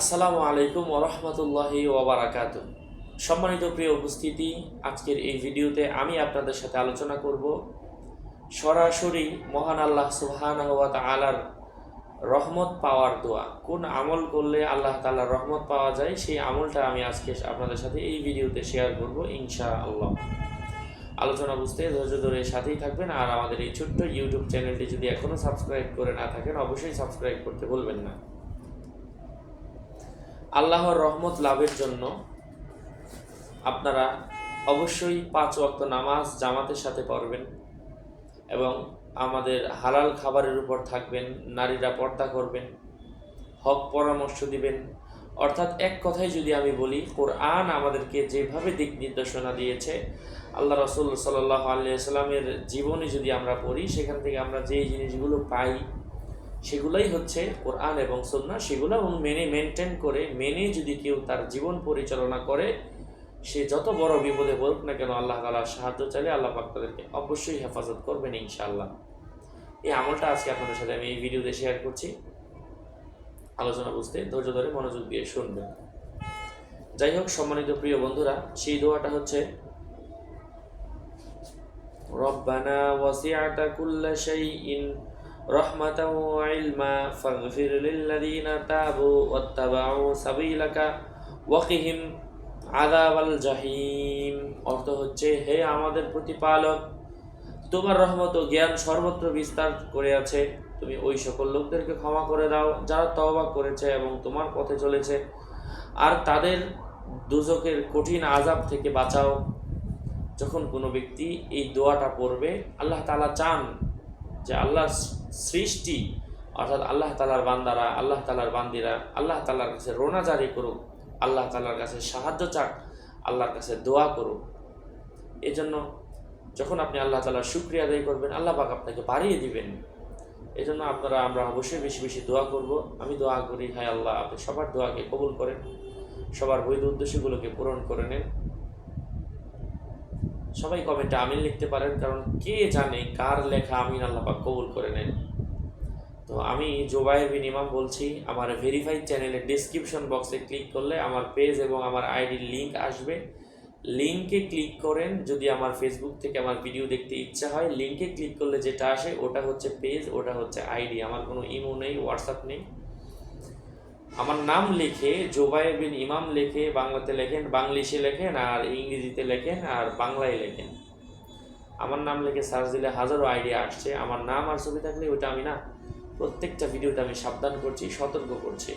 আসসালামু আলাইকুম ওরহমতুল্লাহি ওবরাকাত সম্মানিত প্রিয় উপস্থিতি, আজকের এই ভিডিওতে আমি আপনাদের সাথে আলোচনা করব সরাসরি মহান আল্লাহ সুবহান আলার রহমত পাওয়ার দোয়া। কোন আমল করলে আল্লাহ তাআলার রহমত পাওয়া যায়, সেই আমলটা আমি আজকে আপনাদের সাথে এই ভিডিওতে শেয়ার করব ইনশা আল্লাহ আলোচনা বুঝতে ধৈর্য ধরে সাথেই থাকবেন আর আমাদের এই ছোট্ট ইউটিউব চ্যানেলটি যদি এখনও সাবস্ক্রাইব করে না থাকেন, অবশ্যই সাবস্ক্রাইব করতে বলবেন না। আল্লাহর রহমত লাভের জন্য আপনারা অবশ্যই পাঁচ ওয়াক্ত নামাজ জামাতের সাথে পড়বেন এবং আমাদের হালাল খাবারের উপর থাকবেন, নারীরা পর্দা করবেন, হক পরামর্শ দিবেন। অর্থাৎ এক কথায় যদি আমি বলি, কোরআন আমাদেরকে যেভাবে দিক নির্দেশনা দিয়েছে, আল্লাহ রসুল সাল্লাহ আলিয়াল্লামের জীবনে যদি আমরা পড়ি, সেখান থেকে আমরা যে জিনিসগুলো পাই সেগুলোই হচ্ছে কোরআন এবং সন্না সেগুলো মেনে মেনটেন করে, মেনে যদি কেউ তার জীবন পরিচালনা করে, সে যত বড় বিপদে পড়ুক না কেন আল্লাহ তালার সাহায্য চাইলে আল্লাহ পাক তাদেরকে অবশ্যই হেফাজত করবেন ইনশাআল্লাহ। এই আমলটা আজকে আপনাদের সাথে আমি এই ভিডিওতে শেয়ার করছি। আলোচনা বুঝতে ধৈর্য ধরে মনোযোগ দিয়ে শুনবেন। যাই হোক, সম্মানিত প্রিয় বন্ধুরা, সেই দোয়াটা হচ্ছে, রব্বানা ওয়াসিআতা কুল্লা শাইইন رحمة وعلما فاغفر للذين تابوا واتبعوا سبيلك وقهم عذاب الجحيم অর্থ হচ্ছে হে আমাদের প্রতিপালক তোমার রহমত ও জ্ঞান সর্বত্র বিস্তার করে আছে তুমি ওই সকল লোকদেরকে ক্ষমা করে দাও যারা তওবা করেছে এবং তোমার পথে চলেছে আর তাদের দুজকের কঠিন আজাব থেকে বাঁচাও যখন কোনো ব্যক্তি এই দোয়াটা পড়বে আল্লাহ তালা চান যে আল্লাহর সৃষ্টি, অর্থাৎ আল্লাহ তালার বান্দারা, আল্লাহ তালার বান্দিরা, আল্লাহ তালার কাছে রোনা জারি করুক, আল্লাহ তালার কাছে সাহায্য চাক, আল্লাহর কাছে দোয়া করুক। এই জন্য যখন আপনি আল্লাহ তালার শুক্রিয়া আদায় করবেন, আল্লাহ পাক আপনাকে বাড়িয়ে দিবেন। এই জন্য আপনারা, আমরা অবশ্যই বেশি বেশি দোয়া করব। আমি দোয়া করি, হায় আল্লাহ, আপনি সবার দোয়াকে কবুল করেন, সবার বৈধ উদ্দেশ্যগুলোকে পূরণ করে নেন। সবাই কমেন্টে আমিন লিখতে পারেন, কারণ কে জানে কার লেখা আমিন আল্লাহ পাক কবুল করে নেন। তো আমি জোবাইর বিন ইমাম বলছি, আমার ভেরিফাইড চ্যানেলের ডিসক্রিপশন বক্সে ক্লিক করলে আমার পেজ এবং আমার আইডির লিঙ্ক আসবে। লিঙ্কে ক্লিক করেন, যদি আমার ফেসবুক থেকে আমার ভিডিও দেখতে ইচ্ছা হয় লিঙ্কে ক্লিক করলে যেটা আসে ওটা হচ্ছে পেজ ওটা হচ্ছে আইডি আমার কোনো ইমো নেই হোয়াটসঅ্যাপ নেই। আমার নাম লিখে, জোবাইর বিন ইমাম লিখে, বাংলাতে লেখেন বাংলিশে লেখেন, আর ইংরেজিতে লেখেন, আর বাংলায় লেখেন। আমার নাম লিখে সার্চ দিলে হাজারো আইডিয়া আসছে। আমার নাম আর ছবি থাকলে ওটা আমি না, প্রত্যেকটা ভিডিওতে আমি সাবধান করছি, সতর্ক করছি।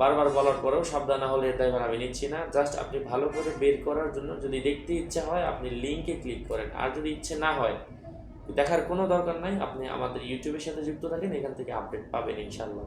বারবার বলার পরেও সাবধান না হলে এটা এবার আমি নিচ্ছি না। জাস্ট আপনি ভালো করে বের করার জন্য যদি দেখতে ইচ্ছা হয়, আপনি লিঙ্কে ক্লিক করেন। আর যদি ইচ্ছে না হয়, দেখার কোনো দরকার নাই। আপনি আমাদের ইউটিউবের সাথে যুক্ত থাকেন, এখান থেকে আপডেট পাবেন ইনশাল্লাহ